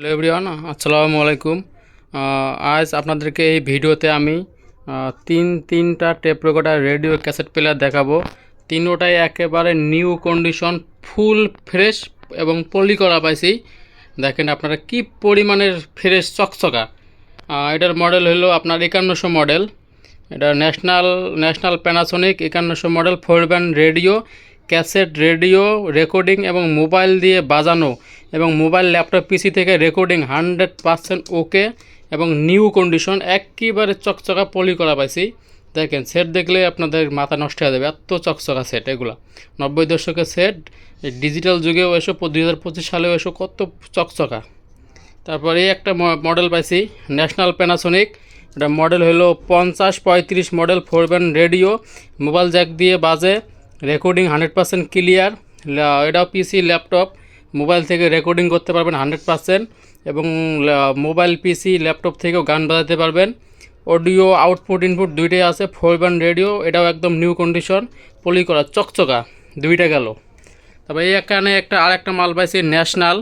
Hello everyone, আসসালামু আলাইকুম। আজ আপনাদেরকে এই ভিডিওতে আমি তিন, তিনটা tape recorder radio cassette player দেখাবো। তিনোটাই একেবারে নিউ কন্ডিশন, ফুল ফ্রেশ এবং পলি করা পাইছি। দেখেন আপনারা কি পরিমাণের ফ্রেশ চকচকা। এটার মডেল হলো আপনার একান্নশো মডেল। এটা National National Panasonic একান্নশো model four band radio cassette, radio, recording এবং মোবাইল দিয়ে বাজানো এবং মোবাইল ল্যাপটপ, পিসি থেকে রেকর্ডিং হান্ড্রেড পারসেন্ট ওকে এবং নিউ কন্ডিশন, একেবারে চকচকা পলি করা পাইছি। দেখেন, সেট দেখলে আপনাদের মাথা নষ্ট হয়ে যাবে, এত চকচকা সেট এগুলো। নব্বই দশকের সেট ডিজিটাল যুগেও এসো দুই হাজার পঁচিশ সালেও এসো, কত চকচকা। তারপর এই একটা মডেল পাইছি, ন্যাশনাল প্যানাসোনিক। এটা মডেল হলো পঞ্চাশ পঁয়ত্রিশ model four band radio. Mobile jack দিয়ে বাজে রেকর্ডিং হান্ড্রেড পার্সেন্ট ক্লিয়ার এটাও পিসি ল্যাপটপ মোবাইল থেকে রেকর্ডিং করতে পারবেন হান্ড্রেড পার্সেন্ট এবং মোবাইল পিসি ল্যাপটপ থেকেও গান বাজাতে পারবেন। অডিও আউটপুট ইনপুট দুইটাই আছে ফোর ব্যান্ড রেডিও এটাও একদম নিউ কন্ডিশন পলি করা, চকচকা, দুইটা গেল। এই এখানে একটা আর একটা মাল পাইছি ন্যাশনাল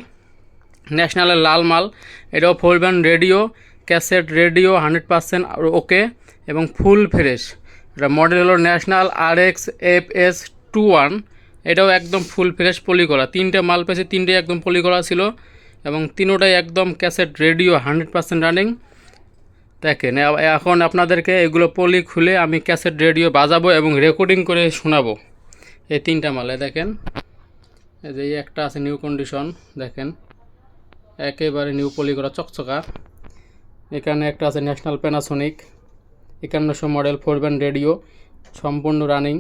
ন্যাশনালের লাল মাল, এটাও four band radio cassette radio hundred percent okay এবং ফুল ফ্রেশ এটা মডেল হলো National R X F S two one এটাও একদম ফুল ফ্রেশ পলি করা তিনটে মাল পেয়েছে, তিনটেই একদম পলি করা ছিল এবং তিনোটাই একদম cassette radio hundred percent running দেখেন এখন আপনাদেরকে এগুলো পলি খুলে আমি ক্যাসেট রেডিও বাজাবো এবং রেকর্ডিং করে শোনাবো। এই তিনটা মালে, দেখেন। এই যে একটা আছে নিউ কন্ডিশন দেখেন। একেবারে নিউ পলি করা চকচকা। এখানে একটা আছে ন্যাশনাল প্যানাসোনিক একান্নশো মডেল ফোর ব্যান্ড রেডিও, সম্পূর্ণ রানিং।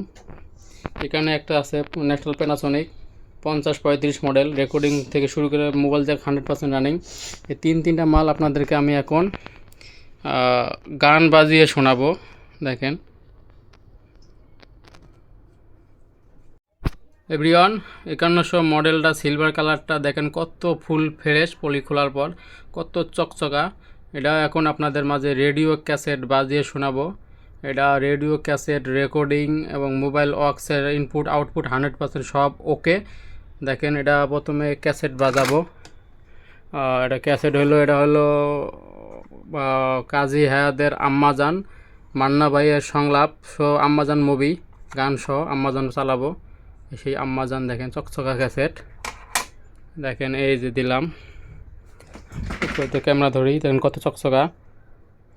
এখানে একটা আছে ন্যাশনাল প্যানাসোনিক, পঞ্চাশ পঁয়ত্রিশ মডেল, রেকর্ডিং থেকে শুরু করে mobile jack hundred percent running. এই তিন তিনটা মাল আপনাদেরকে আমি এখন গান বাজিয়ে শোনাবো। দেখেন। এভরিওয়ান, একান্নশো মডেলটা, সিলভার কালারটা, দেখেন কত ফুল ফ্রেশ, পলি খোলার পর, কত চকচকা। এটা এখন আপনাদের মাঝে রেডিও ক্যাসেট বাজিয়ে শোনাবো। এটা রেডিও ক্যাসেট রেকর্ডিং এবং মোবাইল অক্সের ইনপুট, আউটপুট হান্ড্রেড পার্সেন্ট সব ওকে। দেখেন এটা প্রথমে ক্যাসেট বাজাবো। এটা ক্যাসেট হলো, এটা হলো কাজী হায়াদের আম্মাজান মান্না ভাইয়ের সংলাপ সহ আম্মাজান মুভি, গান সহ আম্মাজান চালাবো। সেই আম্মাজান দেখেন চকচকা ক্যাসেট। দেখেন এই যে দিলাম। ক্যামেরা ধরি দেখেন কত চকচকা।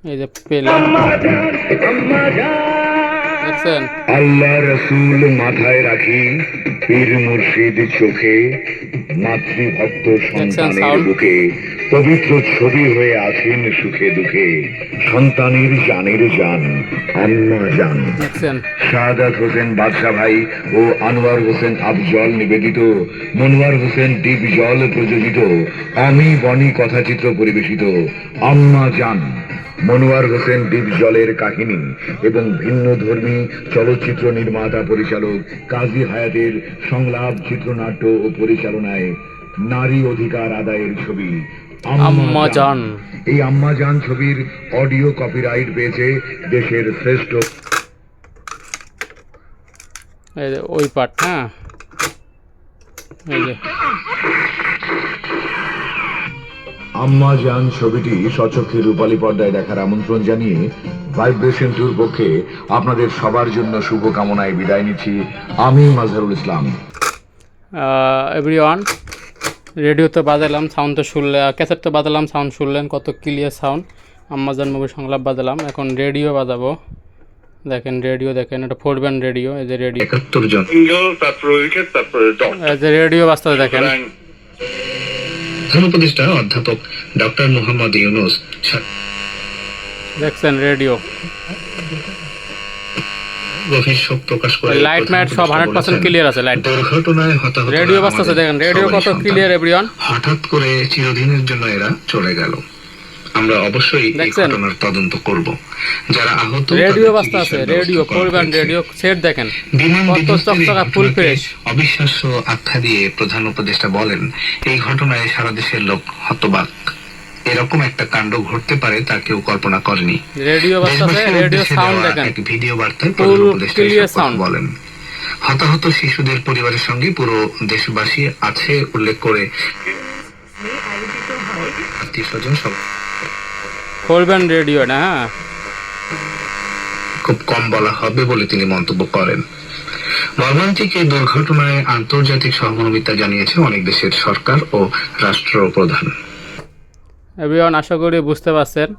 এই যে পেলাম দেখছেন আল্লাহ রসুল মাথায় রাখি পীর মুর্শিদ চোখে মাতৃভক্ত সন্তানের বুকে পবিত্র ছবি হয়ে আছেন সুখে দুঃখে। সন্তানের জানের জান আম্মা জান। শাহাদাত হোসেন বাদশাহ ভাই ও আনোয়ার হোসেন আফজল নিবেদিত মনোয়ার হোসেন ডিপ জল প্রযোজিত আমি বনি কথাচিত্র পরিবেশিত আম্মা জান। মনোয়ার হোসেন ডিপ জলের কাহিনী এবং ভিন্ন ধর্মী চলচ্চিত্র নির্মাতা পরিচালক কাজী হায়াতের সংলাপ চিত্রনাট্য ও পরিচালনায় নারী অধিকার আদায়ের ছবি আম্মা জান। এই আম্মা জান ছবির অডিও কপিরাইট পেয়েছে দেশের শ্রেষ্ঠ ওই পার্ট হ্যাঁ? এই যে। আম্মা জান ছবিটি সচক্ষে রূপালী পর্দায় দেখার আমন্ত্রণ জানিয়ে ভাইব্রেশন টুর পক্ষে আপনাদের সবার জন্য শুভকামনায় বিদায় নিচ্ছি। আমি মাজহারুল ইসলাম। এভরিওয়ান রেডিও তো বাজালাম সাউন্ড তো শুনলে ক্যাসেট তো বাজালাম সাউন্ড শুনলেন কত ক্লিয়ার সাউন্ড আম্মাজান মুভি সংলাপ বাজালাম এখন রেডিও বাজাবো। দেখেন রেডিও দেখেন এটা ফোর ব্যান্ড রেডিও এই যে রেডিও একাত্তর জন। তারপরে উইকেট তারপরে ডট এই যে রেডিও বাজতে দেখেন। প্রধান উপদেষ্টা অধ্যাপক ডক্টর মোহাম্মদ ইউনুস দেখছেন রেডিও গভীর শোক প্রকাশ করে লাইট ম্যাট সব হান্ড্রেড পার্সেন্ট ক্লিয়ার আছে লাইট দুর্ঘটনায় হতাহত রেডিও বাস বাজতেছে দেখেন রেডিও কত ক্লিয়ার এভরিওয়ান হঠাৎ করে চিরদিনের জন্য এরা চলে গেল। আমরা অবশ্যই এই ঘটনার তদন্ত করব। যারা আহত রেডিও বাজতে আছে রেডিও হয়েছে। রেডিও সেট দেখেন। কত চকচকা ফুল ফ্রেশ। অবিশ্বাস্য আখ্যা দিয়ে প্রধান উপদেষ্টা বলেন এই ঘটনায় সারা দেশের লোক হতবাক। এরকম একটা কাণ্ড ঘটতে পারে তা কেউ কল্পনা করেনি। রেডিও দেশবাসীর রেডিও সাউন্ড দেখেন। এক ভিডিও বার্তায় প্রধান উপদেষ্টা sound. বলেন। হতাহত শিশুদের পরিবারের সঙ্গে পুরো দেশবাসী আছে উল্লেখ করে আত্মীয় স্বজন সব করবেন রেডিওটা হ্যাঁ? খুব কম বলা হবে বলে তিনি মন্তব্য করেন। মর্মান্তিক এই দুর্ঘটনায় আন্তর্জাতিক সহমর্মিতা জানিয়েছে অনেক দেশের সরকার ও রাষ্ট্রপ্রধান এভরিওয়ান আশা করি বুঝতে পারছেন।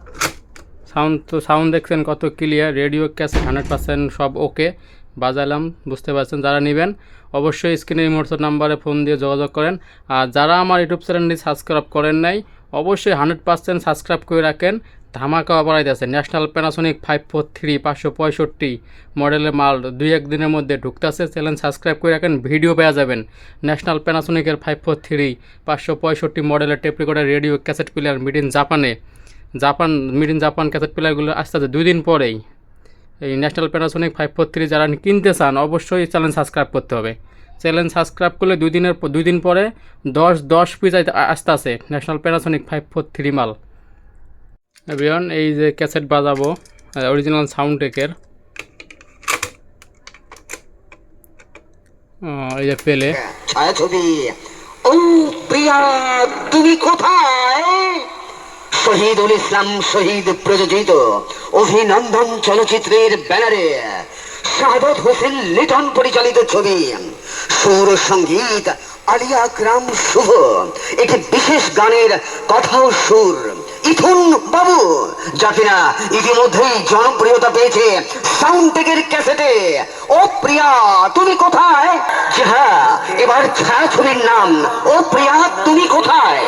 সাউন্ড তো সাউন্ড দেখছেন কত clear radio cassette hundred percent সব ওকে বাজালাম বুঝতে পারছেন? যারা নেবেন, অবশ্যই স্ক্রিনে ইমোটস নাম্বারে ফোন দিয়ে যোগাযোগ করেন। আর যারা আমার ইউটিউব চ্যানেলটি সাবস্ক্রাইব করেন নাই, অবশ্যই হান্ড্রেড পার্সেন্ট সাবস্ক্রাইব করে রাখেন। ধামাকা অপরাধ আছে National Panasonic five four three পাঁচশো পঁয়ষট্টি মডেলের মাল দুই এক দিনের মধ্যে ঢুকতেছে। চ্যানেল সাবস্ক্রাইব করে রাখেন, ভিডিও পেয়ে যাবেন। ন্যাশনাল প্যানাসোনিকের ফাইভ ফোর থ্রি পাঁচশো পঁয়ষট্টি মডেলের tape recorder, radio cassette player, made in জাপানে। Japan, made in Japan cassette প্লেয়ারগুলো আসতে আসতে দুই দিন পরেই। এই National Panasonic five four three যারা কিনতে চান, অবশ্যই চ্যানেল সাবস্ক্রাইব করতে হবে। চ্যানেল সাবস্ক্রাইব করলে দুই দিনের দুই দিন পরে দশ দশ পিস আসতে আসে National Panasonic five four three মাল। এভরিওয়ান এই যে ক্যাসেট বাজাবো অরিজিনাল সাউন্ড টেকের এই যে পেলে তুমি কোথায়? শহীদুল ইসলাম শহীদ প্রযোজিত অভিনন্দন চলচ্চিত্রের ব্যানারে শাহাদত হোসেন লিটন পরিচালিত ছবি সুর সংগীত আলিয়া আকরাম শুভ। একটি বিশেষ গানের কথা সুর। ইথুন বাবু, যা কিনা ইতিমধ্যেই জনপ্রিয়তা পেয়েছে সাউন্ড ক্যাসেটে ও প্রিয়া, তুমি কোথায়? হ্যাঁ এবার ছায়াছবির নাম। ও প্রিয়া, তুমি কোথায়?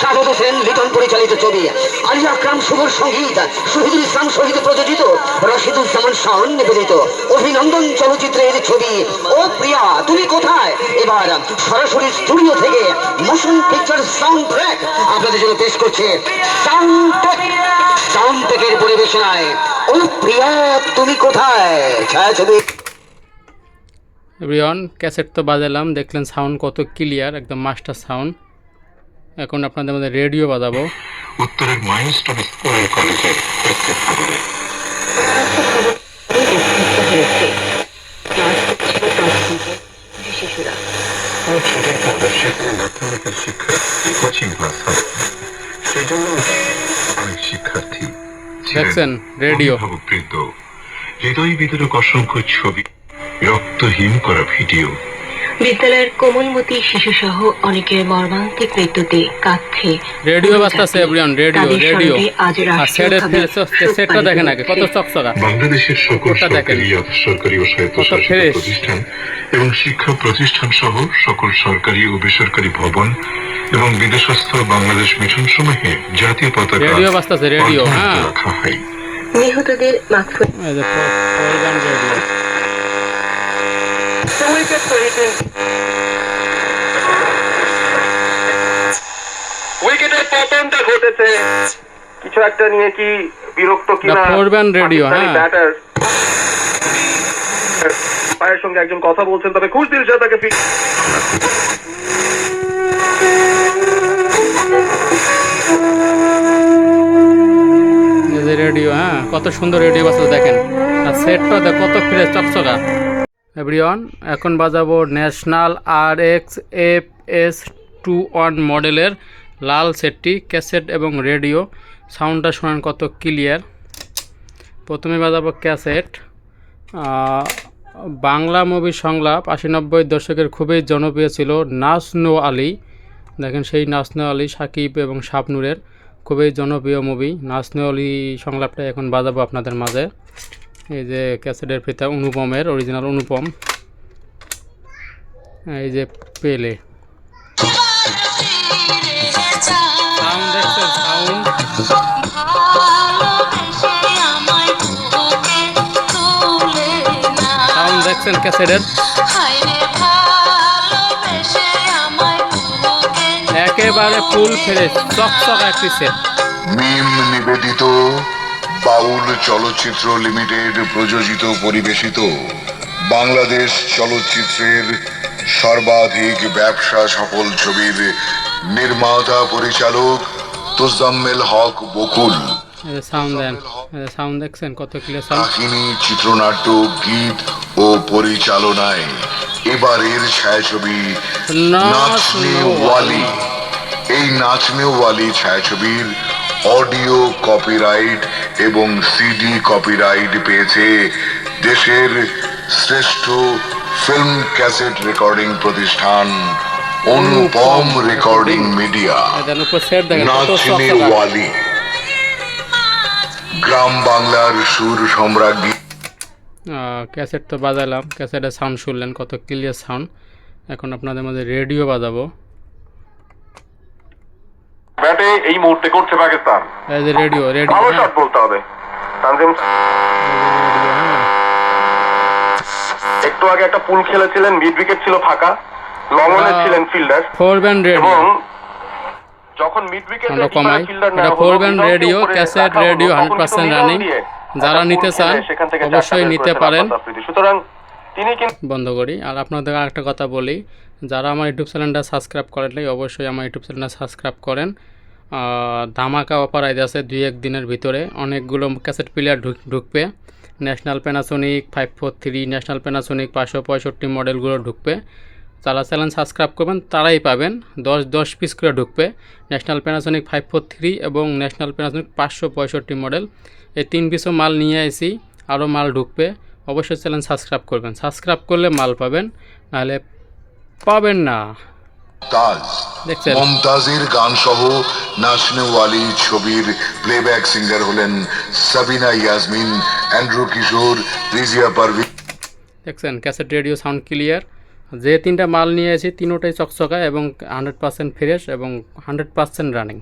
সাগর হোসেন লিটন পরিচালিত ছবি। আলী আকরাম শুভর সংগীত, শহীদুল ইসলাম শহীদ প্রযোজিত রশিদুজ্জামান শাহন নিবেদিত। অভিনন্দন চলচ্চিত্রের ছবি। ও প্রিয়া, তুমি কোথায়? এবার সরাসরি স্টুডিও থেকে মোশন পিকচার সাউন্ড ট্র্যাক আপনাদের জন্য পেশ করছে সাউন্ড সাউন্ড টেকের পরিবেশনায়। ও প্রিয়া তুমি কোথায়? ছায়াছবি। এভরিওয়ান ক্যাসেট তো বাজালাম দেখলেন সাউন্ড কত ক্লিয়ার একদম মাস্টার সাউন্ড। এখন আপনাদের মধ্যে রেডিও বাজাবো। উত্তরের মাইলস্টোন স্কুল কলেজের খবরে কোচিং শিক্ষার্থী রেডিও হৃদয় বিতরক অসংখ্য ছবি রক্তহীন করা ভিডিও বিদ্যালয়ের কোমলমতি শিশুসহ অনেকের মর্মান্তিক মৃত্যুতে কাঁদছে রেডিও বাজতেছে এভরিওয়ান রেডিও রেডিও। আর সেটের সেটটা দেখেন আগে কত চকচকা। বাংলাদেশের সকল দেখেন। সরকারি ও স্বায়ত্তশাসিত প্রতিষ্ঠান এবং শিক্ষা প্রতিষ্ঠান সহ সকল সরকারি ও বেসরকারি ভবন এবং বিদেশস্থ বাংলাদেশ মিশন সমূহে জাতীয় পতাকা রেডিও বাজতেছে রেডিও হ্যাঁ। রাখা হয়। নিহতদের মাগফিরাত রেডিও উইকেটের পতনটা ঘটেছে। কিছু একটা নিয়ে কি বিরক্ত কিনা Radio, পাকিস্তানি হ্যাঁ। ব্যাটার পায়ের সঙ্গে একজন কথা বলছেন তবে খুশদিল শাহ তাকে ফি- এই যে রেডিও হ্যাঁ কত সুন্দর রেডিও বাজতে দেখেন। আর সেটটা দেখ কত ফ্রেশ চকচকা। এভরিওয়ান, এখন বাজাবো National R X F S two one মডেলের লাল সেটটি, ক্যাসেট এবং রেডিও। সাউন্ডটা শোনান কত ক্লিয়ার। প্রথমে বাজাবো ক্যাসেট। বাংলা মুভি সংলাপ আশি নব্বই দশকের খুবই জনপ্রিয় ছিল নাসনো আলী। দেখেন সেই নাসনো আলী, সাকিব এবং শাবনুরের খুবই জনপ্রিয় মুভি। নাসনো আলী সংলাপটা এখন বাজাবো আপনাদের মাঝে। এই যে ক্যাসেটের ফিতা অনুপমের অরিজিনাল অনুপম। এই যে পেলে। দেখছেন ক্যাসেটের। একেবারে ফুল ফেরে চকচক একটি সেট মিম নিবেদিত বাউল চলচ্চিত্র লিমিটেড প্রযোজিত পরিবেশিত বাংলাদেশ চলচ্চিত্রের সর্বাধিক ব্যবসা সফল ছবির নির্মাতা পরিচালক তোজাম্মেল হক বকুল। সাউন্ড দেন সাউন্ড দেখছেন কত ক্লিয়ার সাউন্ড কাহিনী চিত্রনাট্য গীত ও পরিচালনায় এবারের ছায়াছবি নাচনে ওয়ালি। এই নাচনেওয়ালি ছায়াছবির অডিও কপিরাইট এবং সিডি কপিরাইট পেয়েছে দেশের শ্রেষ্ঠ ফিল্ম ক্যাসেট রেকর্ডিং প্রতিষ্ঠান অনুপম রেকর্ডিং মিডিয়া। কত নাচনেওয়ালি গ্রাম বাংলার সুর সম্রাজ্ঞী। ক্যাসেট তো বাজালাম ক্যাসেটের সাউন্ড শুনলেন কত ক্লিয়ার সাউন্ড এখন আপনাদের মধ্যে রেডিও বাজাবো। ব্যাটে এই মুহূর্তে করছে পাকিস্তান। রেডিও রেডিও ভালো শট বলতে হবে। তানজিম একটু আগে একটা পুল খেলেছিলেন মিড উইকেট ছিল ফাঁকা। লং অনে ছিলেন ফিল্ডার ফোর ব্যান্ড রেডিও এবং যখন মিড উইকেটে four band radio cassette radio hundred percent running যারা নিতে চান অবশ্যই নিতে পারেন। সুতরাং তিনি বন্ধ করি। আর আপনাদের আরেকটা কথা বলি যারা আমার ইউটিউব চ্যানেলটা সাবস্ক্রাইব করেন অবশ্যই আমার ইউটিউব চ্যানেলটা সাবস্ক্রাইব করেন। ধামাকা অফার আছে দুই এক দিনের ভিতরে। অনেকগুলো ক্যাসেট প্লেয়ার ঢুকবে। National Panasonic five four three National Panasonic পাঁচশো পঁয়ষট্টি মডেলগুলো ঢুকবে। যারা চ্যানেল সাবস্ক্রাইব করবেন, তারাই পাবেন। দশ দশ পিস করে ঢুকবে। National Panasonic five four three এবং ন্যাশনাল প্যানাসোনিক পাঁচশো পঁয়ষট্টি মডেল। এই তিন পিসও মাল নিয়ে আসি আরও মাল ঢুকবে। অবশ্যই চ্যানেল সাবস্ক্রাইব করবেন। সাবস্ক্রাইব করলে মাল পাবেন, নাহলে পাবেন না। মমতাজের গান সহ নাচনেওয়ালি ছবির প্লেব্যাক সিঙ্গার হলেন সাবিনা ইয়াসমিন অ্যান্ড্রু কিশোর রিজিয়া পারভিন। দেখছেন ক্যাসেট রেডিও সাউন্ড ক্লিয়ার। যে তিনটা মাল নিয়ে এসেছি তিনোটাই চকচকা এবং হান্ড্রেড পার্সেন্ট ফ্রেশ এবং হান্ড্রেড পার্সেন্ট রানিং